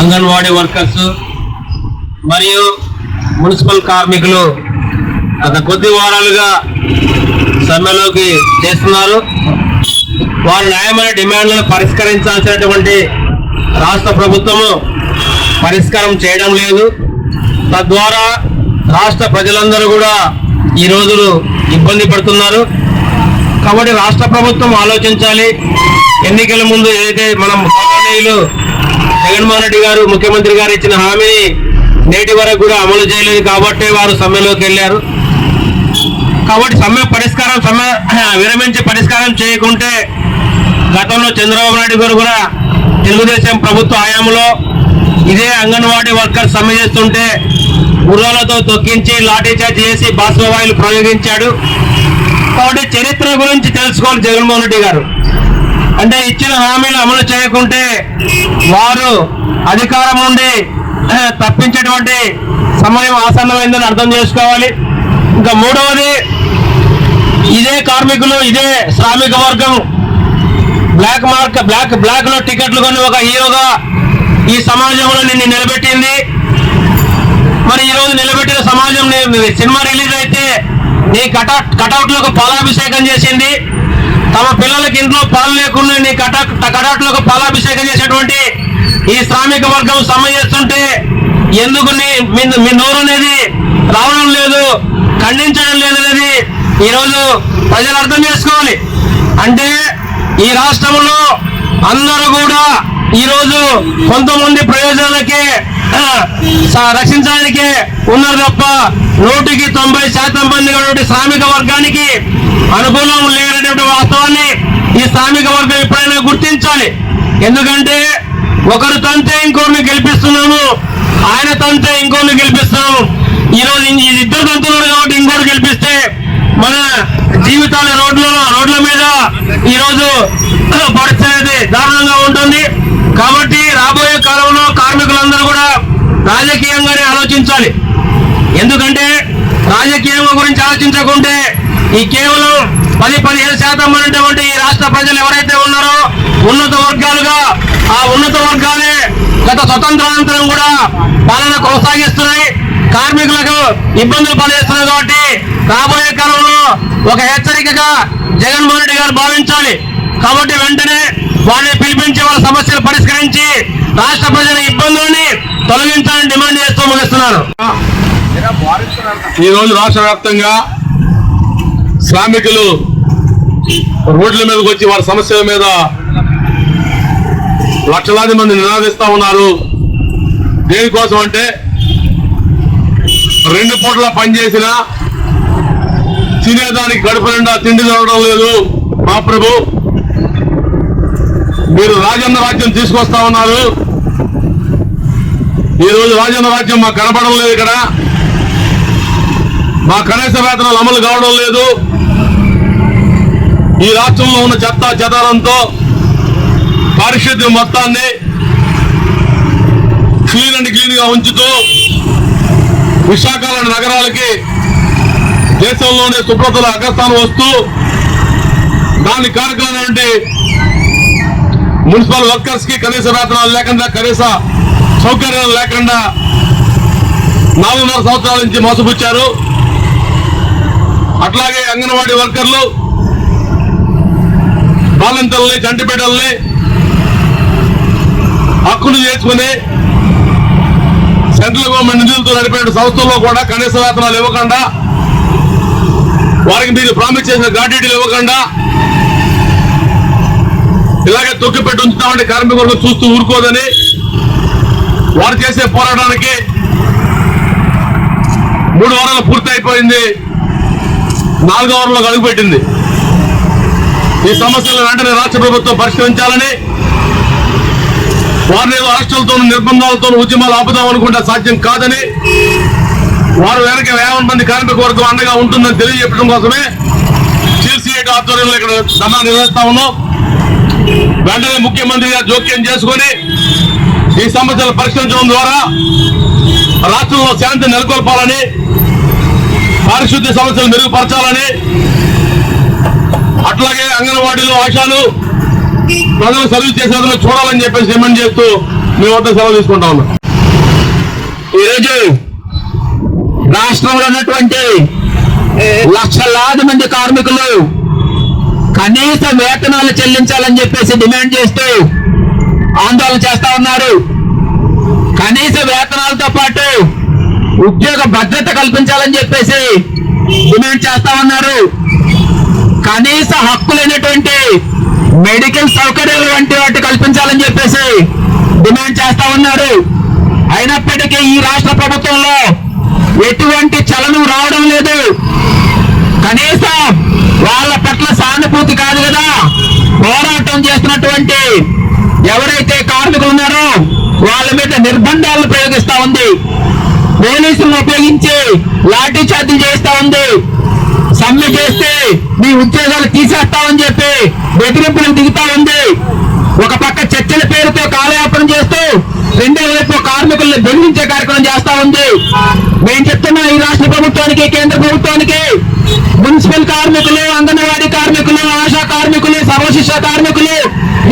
Anganwadi workers మరియు municipal కార్మికులు గత కొద్ది వారాలుగా సమ్మెలోకి చేస్తున్నారు. వారి న్యాయమైన డిమాండ్లను పరిష్కరించాల్సినటువంటి రాష్ట్ర ప్రభుత్వము పరిష్కారం చేయడం లేదు. తద్వారా రాష్ట్ర ప్రజలందరూ కూడా ఈ రోజులు ఇబ్బంది పడుతున్నారు. కాబట్టి రాష్ట్ర ప్రభుత్వం ఆలోచించాలి ఎన్నికల ముందు ఏదైతే మనం గౌరవనీయులు జగన్మోహన్ రెడ్డి గారు ముఖ్యమంత్రి గారు ఇచ్చిన హామీని నేటి వరకు కూడా అమలు చేయలేదు కాబట్టి వారు సమ్మెలోకి వెళ్ళారు కాబట్టి సమ్మె పరిష్కారం సమ్మె విరమించి పరిష్కారం చేయకుంటే గతంలో చంద్రబాబు నాయుడు గారు కూడా తెలుగుదేశం ప్రభుత్వ హయాంలో ఇదే అంగన్వాడీ వర్కర్స్ సమ్మె చేస్తుంటే గుర్రాలతో తొక్కించి లాఠీ చార్జ్ చేసి బాస్మవాయిలు ప్రయోగించాడు కాబట్టి చరిత్ర గురించి తెలుసుకోవాలి జగన్మోహన్ రెడ్డి గారు. అంటే ఇచ్చిన హామీలు అమలు చేయకుంటే వారు అధికారం నుండి తప్పించేటువంటి సమయం ఆసన్నమైందని అర్థం చేసుకోవాలి. ఇంకా మూడవది ఇదే కార్మికులు ఇదే శ్రామిక వర్గం బ్లాక్ మార్క్ బ్లాక్ బ్లాక్లో టికెట్లు కొని ఒక హీరోగా ఈ సమాజంలో నిన్ను నిలబెట్టింది. మరి ఈరోజు నిలబెట్టిన సమాజం సినిమా రిలీజ్ అయితే నీ కటౌట్ కటౌట్లకు పాలాభిషేకం చేసింది. తమ పిల్లలకి ఇంట్లో పాలు లేకుండా నీ కట కటౌట్లకు పాలాభిషేకం చేసేటువంటి ఈ శ్రామిక వర్గం సమ్మె చేస్తుంటే ఎందుకు నీ మీ మీ నోరు అనేది రావడం లేదు ఖండించడం లేదు అనేది ఈరోజు ప్రజలు అర్థం చేసుకోవాలి. అంటే ఈ రాష్ట్రంలో అందరూ కూడా ఈరోజు కొంతమంది ప్రయోజనాలకే స- రక్షించడానికి ఉన్నారు తప్ప నూటికి తొంభై శాతం మంది శ్రామిక వర్గానికి అనుకూలం లేనటువంటి వాస్తవాన్ని ఈ శ్రామిక వర్గం ఎప్పుడైనా గుర్తించాలి. ఎందుకంటే ఒకరు తంతే ఇంకోరిని గెలిపిస్తున్నాము ఆయన తంతే ఇంకోరిని గెలిపిస్తున్నాము. ఈ రోజు ఇద్దరు తంతున్నారు కాబట్టి ఇంకోటి గెలిపిస్తే మన జీవితాల రోడ్లలో రోడ్ల మీద ఈరోజు రోజు పరిస్థితి దారుణంగా ఉంటుంది. కాబట్టి రాబోయే కాలంలో కార్మికులందరూ కూడా రాజకీయంగానే ఆలోచించాలి. ఎందుకంటే రాజకీయం గురించి ఆలోచించకుంటే ఈ కేవలం పది పదిహేను శాతం ఉన్నటువంటి ఈ రాష్ట్ర ప్రజలు ఎవరైతే ఉన్నారో ఉన్నత వర్గాలుగా ఆ ఉన్నత వర్గాలే గత స్వతంత్రానంతరం కూడా పాలన కొనసాగిస్తున్నాయి. కార్మికులకు ఇబ్బందులు పనిచేస్తున్నాయి కాబట్టి రాబోయే కాలంలో ఒక హెచ్చరికగా జగన్మోహన్ రెడ్డి గారు భావించాలి. కాబట్టి వెంటనే వారిని పిలిపించి వాళ్ళ సమస్యలు పరిష్కరించి రాష్ట్ర ప్రజల ఇబ్బందుల్ని తొలగించాలని డిమాండ్ చేస్తూ ముగిస్తున్నారు. ఈ రోజు రాష్ట్ర వ్యాప్తంగా శ్రామికులు రోడ్ల మీదకి వచ్చి వారి సమస్యల మీద లక్షలాది మంది నినాదిస్తా ఉన్నారు. దేనికోసం అంటే రెండు పూట్ల పనిచేసిన తినేదానికి గడుపు నిండా తిండి దొరకడం లేదు. మా ప్రభు మీరు రాజన్న రాజ్యం తీసుకొస్తా ఉన్నారు. ఈ రోజు రాజన్న రాజ్యం మాకు కనపడడం లేదు ఇక్కడ. మా కనీస వేతనాలు అమలు కావడం లేదు. ఈ రాష్ట్రంలో ఉన్న చెత్త చెదారంతో పారిశుద్ధ్యం మొత్తాన్ని క్లీన్ అండ్ క్లీన్గా ఉంచుతూ విశాఖ నగరాలకి దేశంలోనే శుభ్రతల అగ్రస్థానం వస్తూ దాని కార్యక్రమం మున్సిపల్ వర్కర్స్కి కనీస వేతనాలు లేకుండా కనీస సౌకర్యాలు లేకుండా నాలుగున్నర సంవత్సరాల నుంచి మోసపుచ్చారు. అట్లాగే అంగన్వాడీ వర్కర్లు బాలింతల్ని చంటిపేటల్ని హక్కులు చేసుకుని సెంట్రల్ గవర్నమెంట్ నిధులతో నడిపే సంస్థల్లో కూడా కనీస వేతనాలు ఇవ్వకుండా వారికి మీరు ప్రామిస్ చేసిన గ్రాట్యుటీలు ఇవ్వకుండా ఇలాగే తొక్కిపెట్టి ఉంచుతామంటే కార్మికులను చూస్తూ ఊరుకోదని వారు చేసే పోరాటానికి మూడు వారాలు పూర్తయిపోయింది నాలుగో వారంలో అడుగుపెట్టింది ఈ సమస్యలను వెంటనే రాష్ట్ర ప్రభుత్వం పరిష్కరించాలని వారిని ఏదో అరెస్టులతో నిర్బంధాలతో ఉద్యమాలు ఆపుదాం అనుకుంటే సాధ్యం కాదని వారు వెనక యాభై మంది కార్మిక వర్గం అండగా ఉంటుందని తెలియజెప్పడం కోసమే సిఎల్సీఐ ఆధ్వర్యంలో ఇక్కడ ధర్నా నిర్వహిస్తా ఉన్నాం. వెంటనే ముఖ్యమంత్రి గారు జోక్యం చేసుకొని ఈ సమస్యలు పరిష్కరించడం ద్వారా రాష్ట్రంలో శాంతి నెలకొల్పాలని పారిశుద్ధ్య సమస్యలు మెరుగుపరచాలని అట్లాగే అంగన్వాడీలో ఆశాలు ప్రజలు సర్వీస్ చేసే చూడాలని చెప్పేసి డిమాండ్ చేస్తూ మీ వద్ద సెలవు తీసుకుంటా ఉన్నాం. ఈరోజు రాష్ట్రంలో ఉన్నటువంటి లక్షలాది మంది కార్మికులు కనీస వేతనాలు చెల్లించాలని చెప్పేసి డిమాండ్ చేస్తూ ఆందోళన చేస్తా ఉన్నారు. కనీస వేతనాలతో పాటు ఉద్యోగ భద్రత కల్పించాలని చెప్పేసి డిమాండ్ చేస్తా ఉన్నారు. కనీస హక్కులైనటువంటి మెడికల్ సౌకర్యాలు వంటి వాటి కల్పించాలని చెప్పేసి డిమాండ్ చేస్తా ఉన్నారు. అయినప్పటికీ ఈ రాష్ట్ర ప్రభుత్వంలో ఎటువంటి చలనం రావడం లేదు. కనీసం వాళ్ళ పట్ల సానుభూతి కాదు కదా. పోరాటం చేస్తున్నటువంటి ఎవరైతే కార్మికులు ఉన్నారో వాళ్ళ మీద నిర్బంధాలను ప్రయోగిస్తా ఉంది. పోలీసులను ఉపయోగించి లాఠీ చార్జీ చేస్తా ఉంది. సమ్మె చేస్తే మీ ఉద్యోగాలు తీసేస్తామని చెప్పి బెదిరింపులకు దిగుతా ఉంది. ఒక పక్క చర్చల పేరుతో కాలయాపన చేస్తూ రెండో వైపు కార్మికులను బెదిరించే కార్యక్రమం చేస్తా ఉంది. మేము చెప్తున్నా ఈ రాష్ట్ర ప్రభుత్వానికి కేంద్ర ప్రభుత్వానికి మున్సిపల్ కార్మికులు అంగన్వాడీ కార్మికులు ఆశా కార్మికులు సర్వశిక్ష కార్మికులు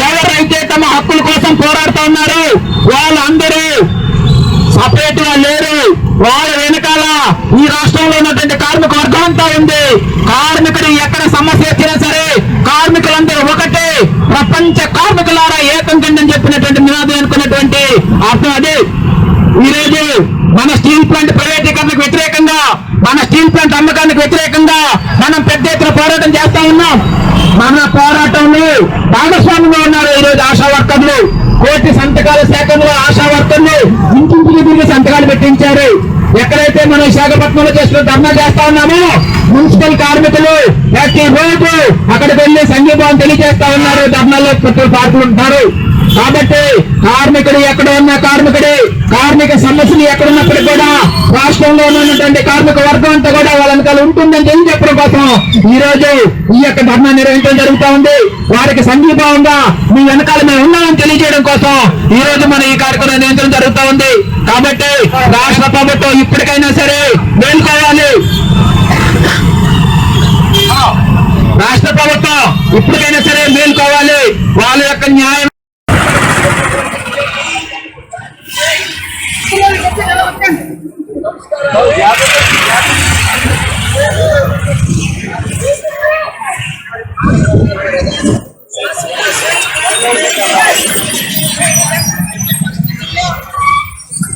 ఎవరైతే తమ హక్కుల కోసం పోరాడుతూ ఉన్నారు వాళ్ళందరూ సపరేట్గా లేరు. వాళ్ళ వెనకాల ఈ రాష్ట్రంలో ఉన్నటువంటి కార్మిక వర్గం అంతా ఉంది. కార్మికుడు ఎక్కడ సమస్య వచ్చినా సరే కార్మికులందరూ ఒకటే ప్రపంచ కార్మికులారా ఏకం కిందని చెప్పినటువంటి నినాదం అనుకున్నటువంటి అర్థం అదే. ఈరోజు మన స్టీల్ ప్లాంట్ ప్రైవేటీకరణకు వ్యతిరేకంగా మన స్టీల్ ప్లాంట్ అమ్మకానికి వ్యతిరేకంగా మనం పెద్ద ఎత్తున పోరాటం చేస్తా ఉన్నాం. మన పోరాటంలో భాగస్వామ్యంగా ఉన్నారు ఈరోజు ఆశా వర్కర్లు. కోటి సంతకాల శాఖలో ఆశా వర్కర్లు ఇంటింటికి తిరిగి సంతకాలు పెట్టించారు. ఎక్కడైతే మనం విశాఖపట్నంలో చేస్తున్న ధర్నా చేస్తా ఉన్నామో మున్సిపల్ కార్మికులు ప్రతి రోజు అక్కడికి వెళ్ళి సంఘీభావం తెలియజేస్తా ఉన్నారు. ధర్నాలో పాల్గొంటున్నారు కాబట్టి కార్మికుడు ఎక్కడ ఉన్న కార్మికుడే అనేక సమస్యలు ఎక్కడున్నప్పటికీ కూడా రాష్ట్రంలో ఉన్నటువంటి కార్మిక వర్గం అంతా కూడా వాళ్ళ ఉంటుందని తెలియ చెప్పడం కోసం ఈ రోజు ఈ యొక్క ధర్నా నిర్వహించడం జరుగుతూ ఉంది. వారికి సంఘీభావంగా మీ వెనకాల మేము ఉన్నామని తెలియజేయడం కోసం ఈ రోజు మనం ఈ కార్యక్రమం నిర్వహించడం జరుగుతా ఉంది. కాబట్టి రాష్ట్ర ప్రభుత్వం ఇప్పటికైనా సరే మేల్కోవాలి రాష్ట్ర ప్రభుత్వం ఇప్పటికైనా సరే మేల్కోవాలి వాళ్ళ యొక్క న్యాయం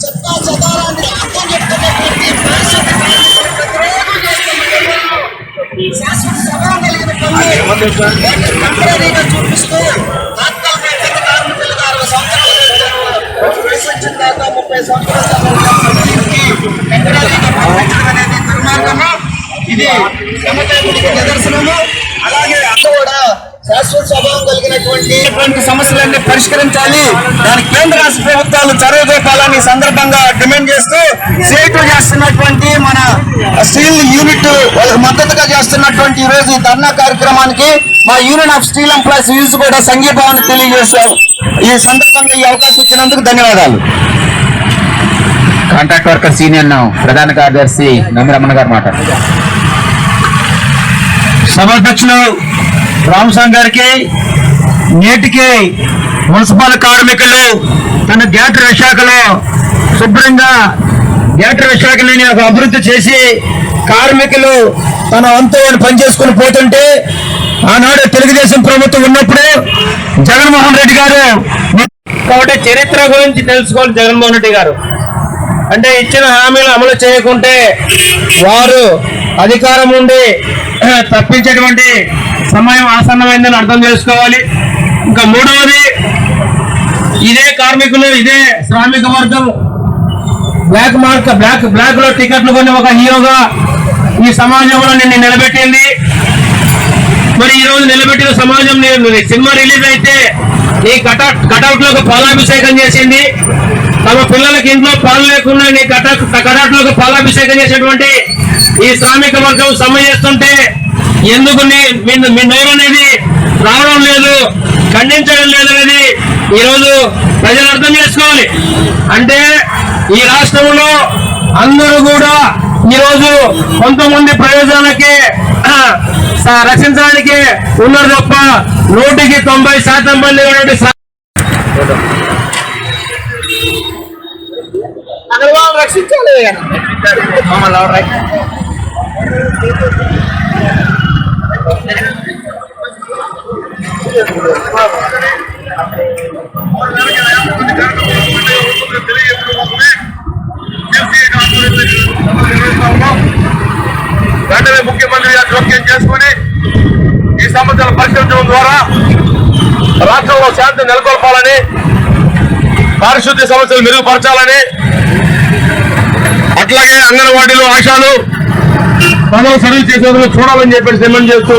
చెత్తా చెదారాన్ని అర్థం చెప్తున్నటువంటి శాశ్వత సభ కలిగినటువంటి టెంపరీగా చూపిస్తూ తాత్కాలిక పెద్ద అరవై సంవత్సరాలు వయసు వచ్చిన ముప్పై సంవత్సరాలు అనేది దుర్మార్గము ఇది నిదర్శనము. అలాగే అక్కడ కూడా శాశ్వత స్వభావం కలిగినటువంటి సమస్యలన్నీ పరిష్కరించాలి. దానికి కేంద్ర రాష్ట్ర ప్రభుత్వాలు చొరవ చూపాలని సందర్భంగా డిమాండ్ చేస్తూ సేటు చేస్తున్నటువంటి మన స్టీల్ యూనిట్ వాళ్ళకి మద్దతుగా చేస్తున్నటువంటి ఈ రోజు ఈ ధర్నా కార్యక్రమానికి మా యూనియన్ ఆఫ్ స్టీల్ ఎంప్లాయీస్ యూజ్ కూడా సంఘీభావాన్ని తెలియజేస్తాం ఈ సందర్భంగా ఈ అవకాశం ఇచ్చినందుకు ధన్యవాదాలు. కాంట్రాక్ట్ వర్కర్స్ యూనియన్ ప్రధాన కార్యదర్శి నమ్మిరమణ గారు మాట్లాడారు. సభాధ్యక్షులు రామసాంగ్ గారికి నేటికి మున్సిపల్ కార్మికులు తన గ్యాటరీ విశాఖలో శుభ్రంగా గ్యాటరీ విశాఖని ఒక అభివృద్ధి చేసి కార్మికులు తన వంతు పని చేసుకుని పోతుంటే ఆనాడు తెలుగుదేశం ప్రభుత్వం ఉన్నప్పుడు జగన్మోహన్ రెడ్డి గారు కాబట్టి చరిత్ర గురించి తెలుసుకోవాలి జగన్మోహన్ రెడ్డి గారు. అంటే ఇచ్చిన హామీలు అమలు చేయకుంటే వారు అధికారం ఉండి తప్పించేటువంటి సమయం ఆసన్నమైందని అర్థం చేసుకోవాలి. ఇంకా మూడవది ఇదే కార్మికులు ఇదే శ్రామిక వర్గం. బ్లాక్ మార్క్ బ్లాక్ బ్లాక్లో టికెట్లు కొన్ని ఒక హీరోగా ఈ సమాజంలో నిన్ను నిలబెట్టింది. మరి ఈ రోజు నిలబెట్టిన సమాజం సినిమా రిలీజ్ అయితే ఈ కటౌట్ కటౌట్లో పాలాభిషేకం చేసింది. తమ పిల్లలకి ఇంట్లో పాలు లేకుండా నీ కటౌట్ కటౌట్లో పాలాభిషేకం చేసేటువంటి ఈ శ్రామిక వర్గం సమ్మె చేస్తుంటే ఎందుకు మీ నోరు అనేది రావడం లేదు ఖండించడం లేదు అనేది ఈ రోజు ప్రజలు అర్థం చేసుకోవాలి. అంటే ఈ రాష్ట్రంలో అందరూ కూడా ఈ రోజు కొంతమంది ప్రయోజనాలకి రక్షించడానికి ఉన్నారు తప్ప నూటికి తొంభై శాతం మంది రక్షించాలి వెంటనే ముఖ్యమంత్రి గారు జోక్యం చేసుకుని ఈ సమస్యలను పరిష్కరించడం ద్వారా రాష్ట్రంలో శాంతి నెలకొల్పాలని పారిశుద్ధ్య సమస్యలు మెరుగుపరచాలని అట్లాగే అంగన్వాడీలు ఆశాలు పదవి సర్వీస్ చేసేందుకు చూడాలని చెప్పేసి డిమాండ్ చేస్తూ